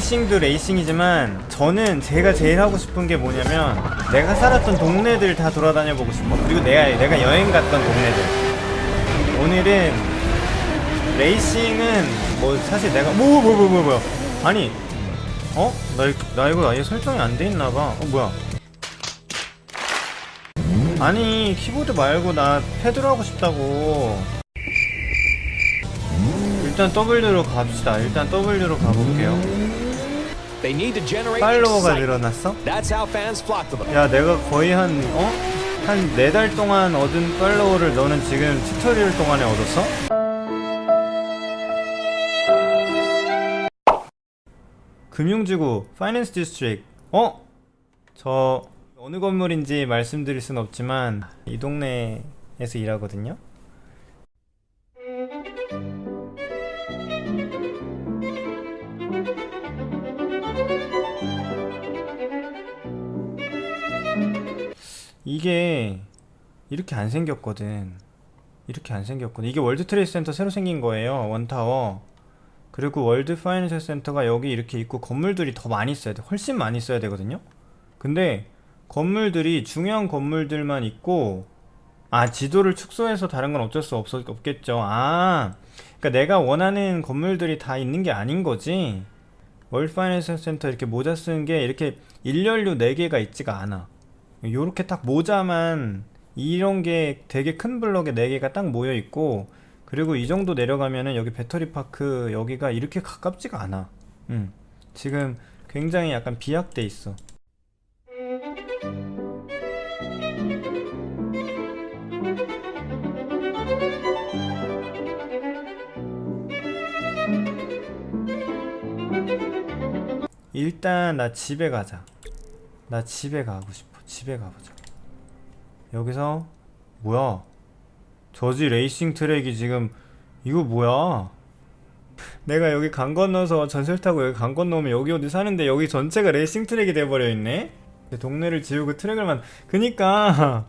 레이싱도 레이싱이지만 저는 제가 제일 하고 싶은 게 뭐냐면 내가 살았던 동네들 다 돌아다녀 보고 싶어 그리고 내가 내가 여행 갔던 동네들 오늘은 레이싱은 뭐 사실 내가 뭐 뭐 뭐 뭐 뭐, 야 아니 어? 나, 이- 나 이거 아예 설정이 안 돼 있나 봐. 어 뭐야? 아니 키보드 말고 나 패드로 하고 싶다고. 일단 W로 갑시다. 일단 W로 가볼게요. They need to generate 팔로워가 excitement. 늘어났어? That's how fans flock to them. 야 내가 거의 한 어? 한 네 달 동안 얻은 팔로워를 너는 지금 튜토리얼 동안에 얻었어? 금융지구 파이낸스 디스트릭 어? 저 어느 건물인지 말씀드릴 순 없지만 이 동네에서 일하거든요 이게 이렇게 안 생겼거든. 이렇게 안 생겼거든. 이게 월드 트레이드 센터 새로 생긴 거예요. 원타워. 그리고 월드 파이낸셜 센터가 여기 이렇게 있고 건물들이 더 많이 있어야 돼. 훨씬 많이 있어야 되거든요. 근데 건물들이 중요한 건물들만 있고 아 지도를 축소해서 다른 건 어쩔 수 없, 없겠죠. 아 그러니까 내가 원하는 건물들이 다 있는 게 아닌 거지. 월드 파이낸셜 센터 이렇게 모자 쓰는 게 이렇게 일렬로 4개가 있지가 않아. 요렇게 딱 모자만 이런 게 되게 큰 블럭에 4개가 딱 모여 있고 그리고 이 정도 내려가면은 여기 배터리 파크 여기가 이렇게 가깝지가 않아. 음. 지금 굉장히 약간 비약돼 있어. 일단 나 집에 가자. 나 집에 가고 싶어. 집에 가보자. 여기서 뭐야? 저지 레이싱 트랙이 지금 이거 뭐야? 내가 여기 강 건너서 전철 타고 여기 강 건너면 여기 어디 사는데 여기 전체가 레이싱 트랙이 돼버려 있네. 동네를 지우고 트랙을 만 그니까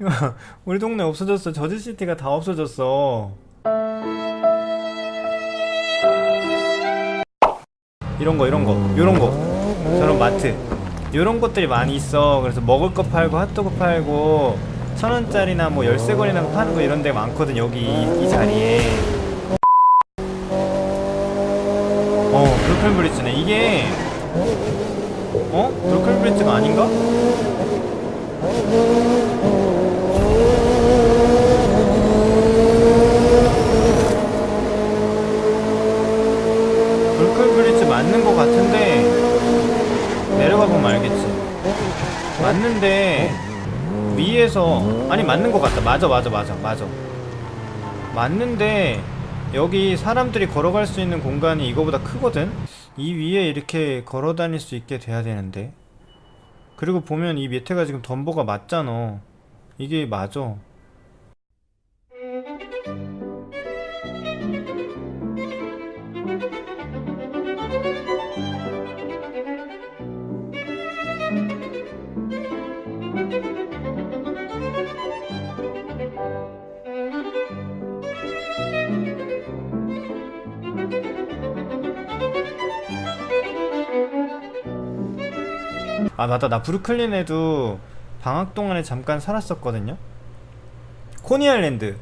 우리 동네 없어졌어. 저지 시티가 다 없어졌어. 이런 거 이런 거 요런 거. 저런 마트. 요런 것들이 많이 있어. 그래서 먹을 거 팔고 핫도그 팔고 천 원짜리나 뭐 열쇠 걸이나 파는 거 이런 데 많거든 여기 이, 이 자리에. 어 브루클린 브릿지네. 이게 어? 브루클린 브릿지가 아닌가? 브루클린 브릿지 맞는 거 같은데 내려가 보면 알겠지. 맞는데 위에서 아니 맞는 거 같다. 맞아 맞아 맞아 맞아. 맞는데 여기 사람들이 걸어갈 수 있는 공간이 이거보다 크거든. 이 위에 이렇게 걸어 다닐 수 있게 돼야 되는데. 그리고 보면 이 밑에가 지금 덤보가 맞잖아. 이게 맞아. 아 맞다. 나 브루클린에도 방학 동안에 잠깐 살았었거든요. 코니 아일랜드.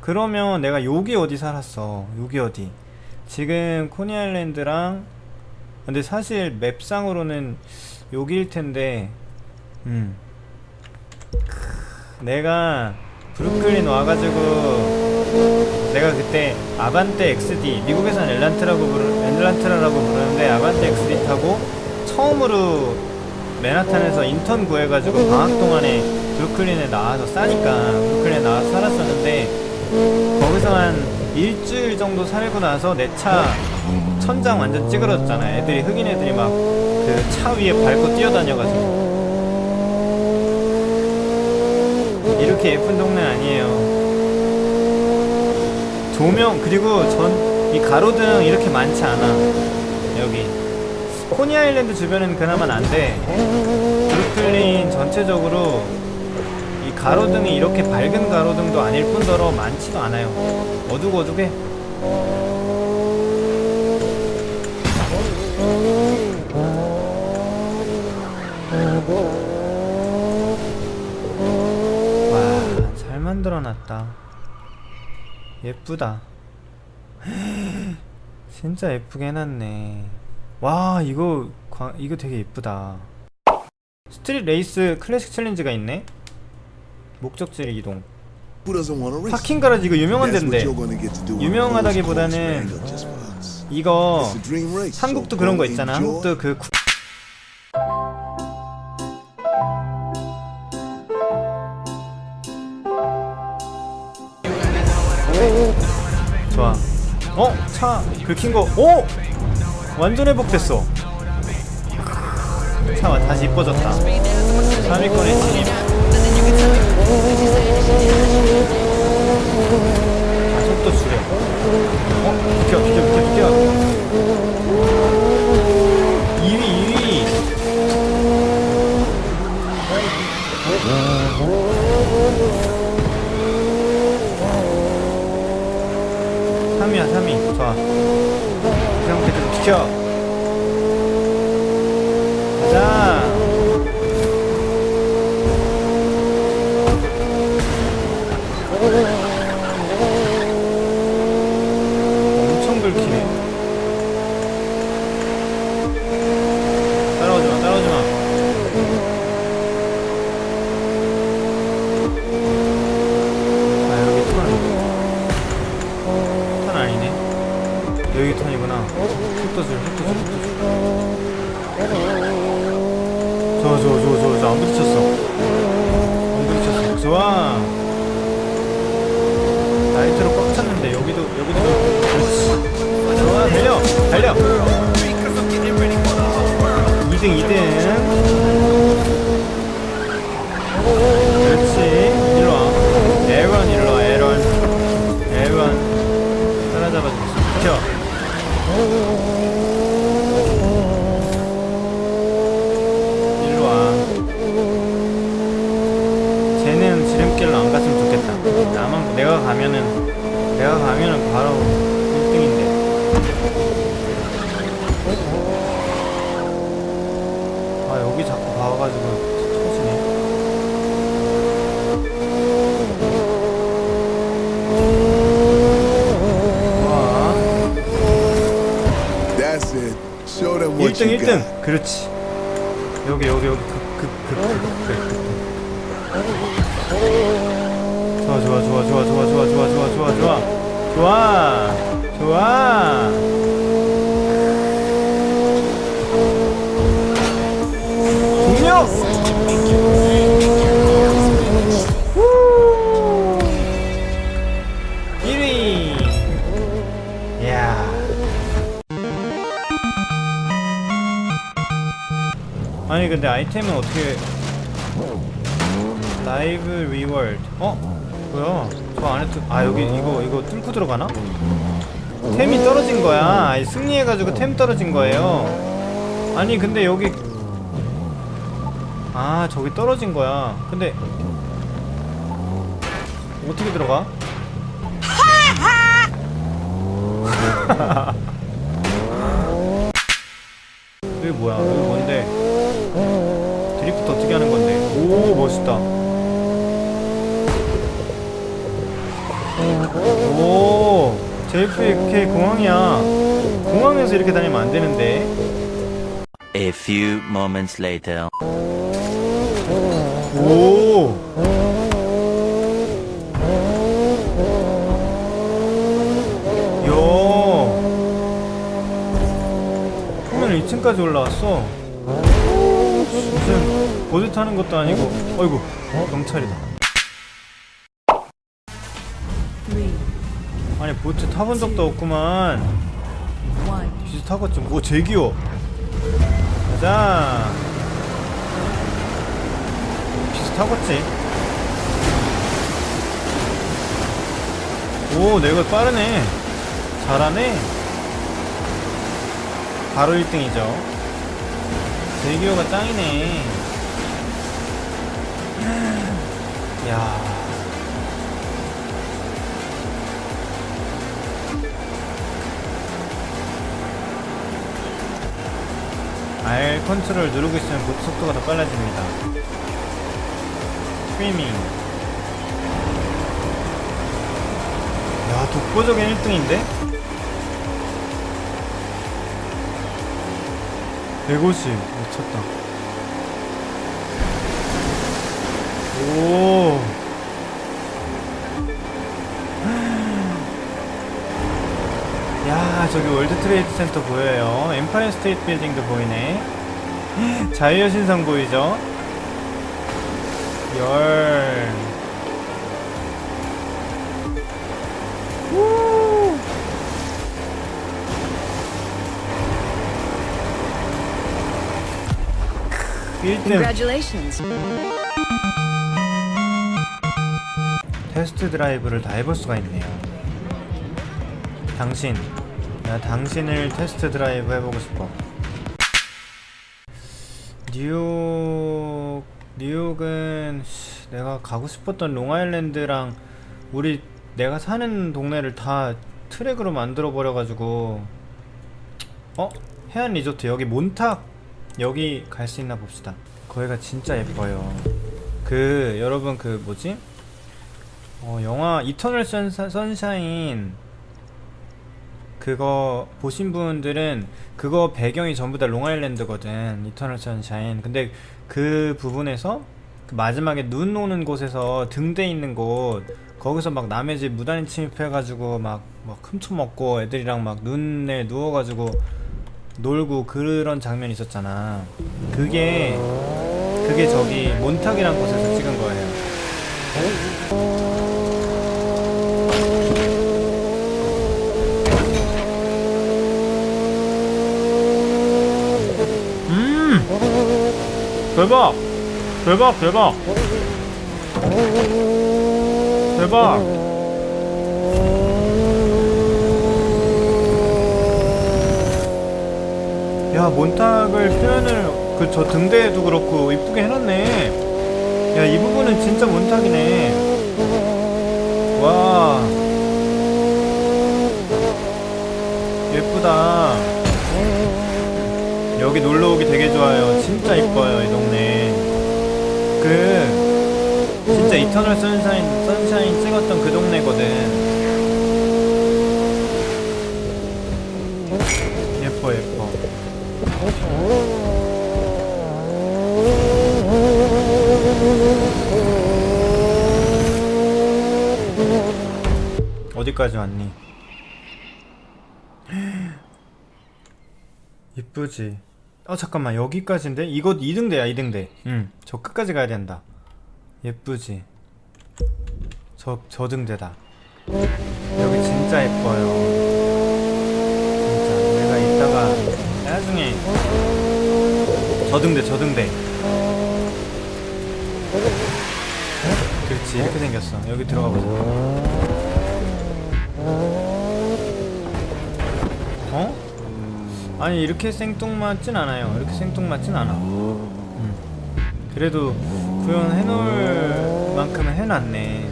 그러면 내가 여기 어디 살았어? 여기 어디? 지금 코니 아일랜드랑 근데 사실 맵상으로는 여기일 텐데 음. 내가 브루클린 와가지고 내가 그때 아반떼 XD 미국에선 엘란트라고 부르 엘란트라라고 부르는데 아반떼 XD 타고 처음으로 맨하탄에서 인턴 구해가지고 방학 동안에 브루클린에 나와서 싸니까 브루클린에 나와서 살았었는데 거기서 한 일주일 정도 살고 나서 내 차 천장 완전 찌그러졌잖아 애들이 흑인 애들이 막 그 차 위에 밟고 뛰어다녀가지고 이렇게 예쁜 동네 아니에요. 조명 그리고 전 이 가로등 이렇게 많지 않아. 여기. 코니 아일랜드 주변은 그나마 난데 브루클린 전체적으로 이 가로등이 이렇게 밝은 가로등도 아닐 뿐더러 많지도 않아요. 어둑어둑해 잘 만들어놨다. 예쁘다. 진짜 예쁘게 해놨네. 와, 이거 광- 이거 되게 예쁘다. 스트릿 레이스 클래식 챌린지가 있네. 목적지 이동. 파킹 가라지 이거 유명한 데인데 유명하다기보다는. 이거 한국도 그런 거 있잖아. 한국도 그 구- 좋아. 어? 차 긁힌 거. 오! 완전 회복됐어. 차 다시 이뻐졌다. 3위권에 진입. 아, 속도 줄여. 어? 비켜, 비켜, 비켜, 비켜. 2위, 2위. 3위야 3위 좋아. 이 상태로 지켜. 여기도. 좋아 달려 달려 2등 2등 그렇지 일로와 에런 일로와 에런 에런 따라잡아줘 비켜 일로와 쟤는 지름길로 안 갔으면 좋겠다. 나만 내가 가면은 내가 가면은 바로 1등인데. 아 여기 자꾸 봐가지고 터지네. 와, That's it. Show them what 1등 you 1등. got. 그렇지. 여기 여기 여기 그그그그 좋아 좋아 좋아 좋아 좋아 좋아 좋아 좋아 좋아 좋아. 좋아 좋아. 동력 후 1위. 이야. 아니 근데 아이템은 어떻게 라이브 리월드 어? 뭐야 저 안에 뚫... 아 여기 이거 이거 뚫고 들어가나? 템이 떨어진 거야. 승리해가지고 템 떨어진 거예요. 아니 근데 여기 아 저기 떨어진 거야. 근데 어떻게 들어가? 여기 뭐야? 여기 뭔데? 드리프트 어떻게 하는 건데? 오 멋있다 오 JFK 공항이야 공항에서 이렇게 다니면 안 되는데 A few moments later. 오 야. 화면 2층까지 올라왔어. 무슨 보드 타는 것도 아니고, 어이구, 경찰이다. 보트 타본 적도 없구만. 비슷 타겠지. 오, 제기요. 가자. 비슷하겠지. 오, 내가 빠르네. 잘하네. 바로 1등이죠. 제기호가 짱이네. 야. R 컨트롤 누르고 있으면 속- 속도가 더 빨라집니다. 스트리밍. 야, 독보적인 1등인데? 150 미쳤다. 오. 저기 월드 트레이드 센터 보여요. 엠파이어 스테이트 빌딩도 보이네. 자유의 신상 보이죠? 열. 우. 크, 1등. Congratulations. 테스트 드라이브를 다 해볼 수가 있네요. 당신, 나 당신을 테스트 드라이브 해보고 싶어. 뉴욕, 뉴욕은 씨, 내가 가고 싶었던 롱아일랜드랑 우리 내가 사는 동네를 다 트랙으로 만들어 버려가지고 어 해안 리조트 여기 몬탁 여기 갈 수 있나 봅시다. 거기가 진짜 예뻐요. 그 여러분 그 뭐지? 어, 영화 이터널 선샤, 선샤인 그거 보신 분들은 그거 배경이 전부 다 롱아일랜드거든 이터널 선샤인 근데 그 부분에서 그 마지막에 눈 오는 곳에서 등대 있는 곳 거기서 막 남의 집 무단히 침입해가지고 막, 막 훔쳐먹고 애들이랑 막 눈에 누워가지고 놀고 그런 장면이 있었잖아. 그게 그게 저기 몬탁이란 곳에서 찍은 거예요 대박. 대박 대박. 대박. 야 몬탁을 표현을 그 저 등대에도 그렇고 이쁘게 해놨네. 야 이 부분은 진짜 몬탁이네. 와. 예쁘다 여기 놀러 오기 되게 좋아요. 진짜 이뻐요, 이 동네. 그 진짜 이터널 선샤인 선샤인 찍었던 그 동네거든. 예뻐 예뻐. 어디까지 왔니? 이쁘지. 어 잠깐만 여기까지인데 이거 2등대야 2등대. 응. 저 끝까지 가야 된다. 예쁘지. 저 저 등대다. 여기 진짜 예뻐요. 진짜 내가 이따가 나중에 저 등대 저 등대. 그렇지 이렇게 생겼어. 여기 들어가 보자. 어? 아니 이렇게 생뚱맞진 않아요. 이렇게 생뚱맞진 않아. 음. 그래도 구현해 놓을 만큼은 해놨네.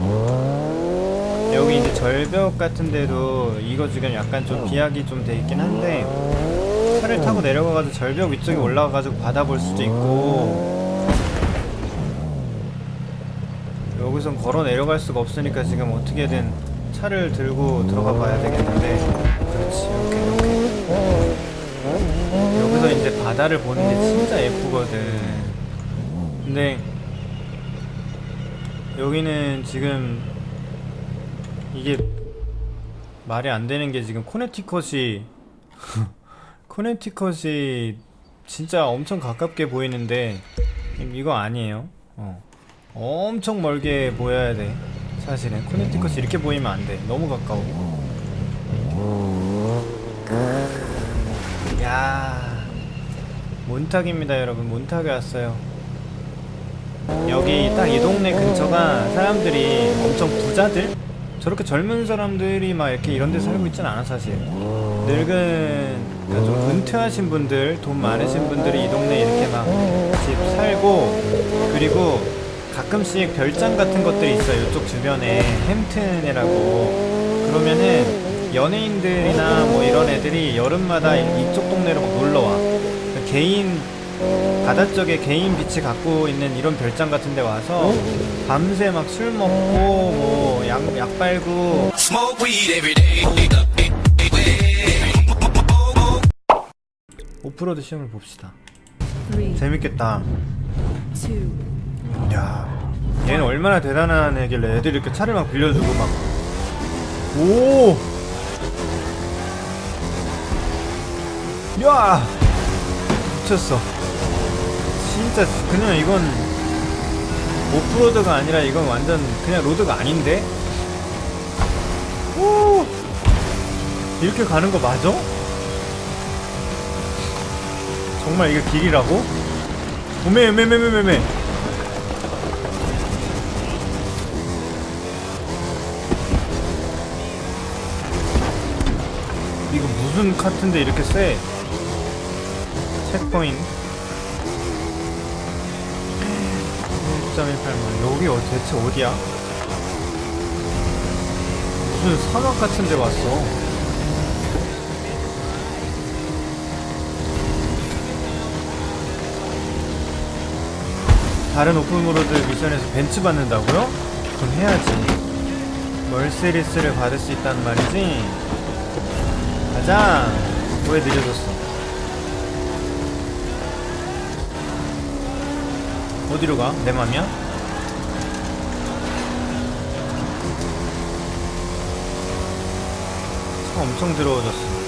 음. 여기 이제 절벽 같은데도 이거 지금 약간 좀 비약이 좀 돼 있긴 한데 차를 타고 내려가가지고 절벽 위쪽에 올라가가지고 바다 볼 수도 있고 여기선 걸어 내려갈 수가 없으니까 지금 어떻게든 차를 들고 들어가 봐야 되겠는데 그렇지 이렇게 바다를 보는 게 진짜 예쁘거든. 근데 여기는 지금 이게 말이 안 되는 게 지금 코네티컷이 코네티컷이 진짜 엄청 가깝게 보이는데 이거 아니에요. 어. 엄청 멀게 보여야 돼. 사실은 코네티컷이 이렇게 보이면 안 돼. 너무 가까워. 야 몬탁입니다 여러분. 몬탁에 왔어요. 여기 딱 이 동네 근처가 사람들이 엄청 부자들? 저렇게 젊은 사람들이 막 이렇게 이런 데 살고 있진 않아 사실. 늙은 그러니까 좀 은퇴하신 분들 돈 많으신 분들이 이 동네 이렇게 막 집 살고 그리고 가끔씩 별장 같은 것들이 있어요 이쪽 주변에. 햄튼이라고. 그러면은 연예인들이나 뭐 이런 애들이 여름마다 이- 이쪽 동네로 막 놀러와 개인 바다 쪽에 개인 비치 갖고 있는 이런 별장 같은 데 와서 밤새 막 술 먹고 뭐 약 약 빨고. 오프로드 시험을 봅시다. 재밌겠다. 야 얘는 얼마나 대단한 애길래 애들이 이렇게 차를 막 빌려주고 막. 오! 야! 미쳤어 진짜 그냥 이건 오프로드가 아니라 이건 완전 그냥 로드가 아닌데? 오! 이렇게 가는 거 맞아? 정말 이게 길이라고? 오메 오메 오메 오메 오메 이거 무슨 카트인데 이렇게 세? 체크포인트 1.18만 여기 어, 대체 어디야? 무슨 사막 같은 데 왔어 다른 오픈로드 미션에서 벤츠 받는다고요? 그럼 해야지 멀세리스를 받을 수 있다는 말이지? 가자 왜 늦어졌어 어디로 가? 내 맘이야? 차 엄청 더러워졌어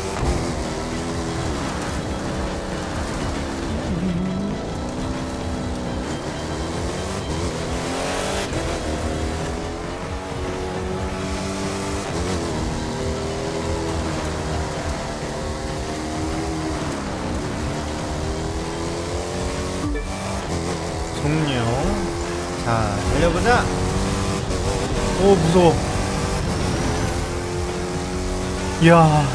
종료 자 달려보자 오 무서워 이야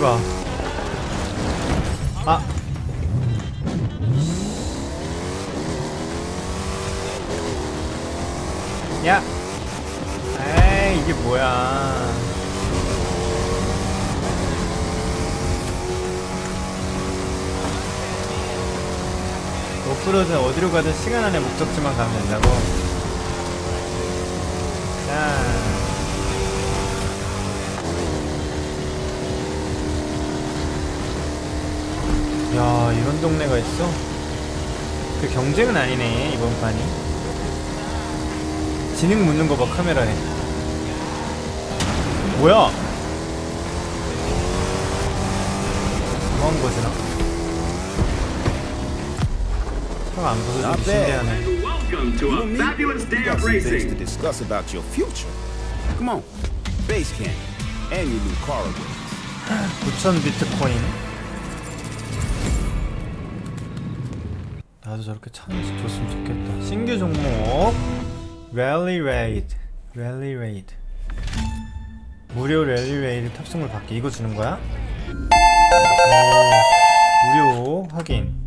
봐 아. 야. 에이, 이게 뭐야. 오프로드 어디로 가든 시간 안에 목적지만 가면 된다고. 자. 야, 이런 동네가 있어? 그 경쟁은 아니네, 이번 판이. 지능 묻는 거 봐, 카메라에. 뭐야? 뭐한 거지, 나? 안 부서지기 Not bad. 신기하네. Welcome to a fabulous day got of some things to racing. discuss about your future. Come on, base camp and your new car. upgrade. 9,000 비트코인. 나도 저렇게 차 하나씩 줬으면 좋겠다. 신규 종목. 랠리 레이드. 랠리 레이드. 무료 랠리 레이드 탑승물 받기. 이거 주는 거야? 오, 무료 확인.